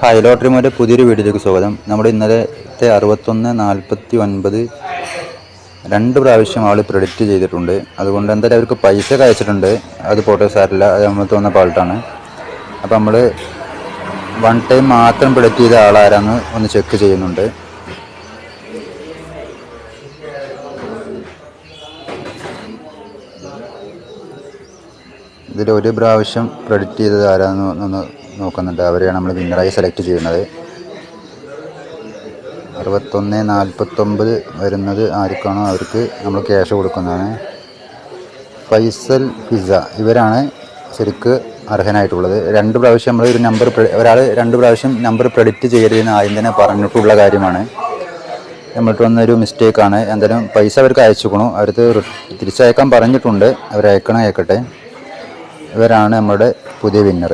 Hi lottery മോന്റെ പുതിയൊരു വീഡിയോയിലേക്ക് സ്വാഗതം. നമ്മുടെ ഇന്നലത്തെ അറുപത്തൊന്ന് നാൽപ്പത്തി ഒൻപത് രണ്ട് പ്രാവശ്യം ആൾ പ്രെഡിക്റ്റ് ചെയ്തിട്ടുണ്ട്. അതുകൊണ്ട് എന്തായാലും അവർക്ക് പൈസ കഴിച്ചിട്ടുണ്ട് അത് പോട്ടോ സാറില്ല അത് നമ്മൾ തോന്നുന്ന പാൾട്ടാണ് അപ്പോൾ നമ്മൾ വൺ ടൈം മാത്രം പ്രെഡിക്റ്റ് ചെയ്ത ആളാരാന്ന് ഒന്ന് ചെക്ക് ചെയ്യുന്നുണ്ട്. ഇതിൽ ഒരു പ്രാവശ്യം പ്രെഡിക്റ്റ് ചെയ്തത് ആരാന്ന് ഒന്ന് നോക്കുന്നുണ്ട്. അവരെയാണ് നമ്മൾ വിന്നറായി സെലക്ട് ചെയ്യുന്നത്. അറുപത്തൊന്ന് നാൽപ്പത്തൊമ്പത് വരുന്നത് ആർക്കാണോ അവർക്ക് നമ്മൾ ക്യാഷ് കൊടുക്കുന്നതാണ്. ഫൈസൽ ഫിസ ഇവരാണ് ശരിക്ക് അർഹനായിട്ടുള്ളത്. രണ്ട് പ്രാവശ്യം നമ്മൾ ഒരു നമ്പർ ഒരാൾ രണ്ട് പ്രാവശ്യം നമ്പർ പ്രെഡിക്റ്റ് ചെയ്യരുതെന്ന് ആദ്യം തന്നെ പറഞ്ഞിട്ടുള്ള കാര്യമാണ്. നമ്മൾക്ക് വന്നൊരു മിസ്റ്റേക്കാണ് എന്തായാലും പൈസ അവർക്ക് അയച്ചുക്കണു അവർക്ക് തിരിച്ചയക്കാൻ പറഞ്ഞിട്ടുണ്ട്. അവർ അയക്കട്ടെ ഇവരാണ് നമ്മുടെ പുതിയ വിന്നർ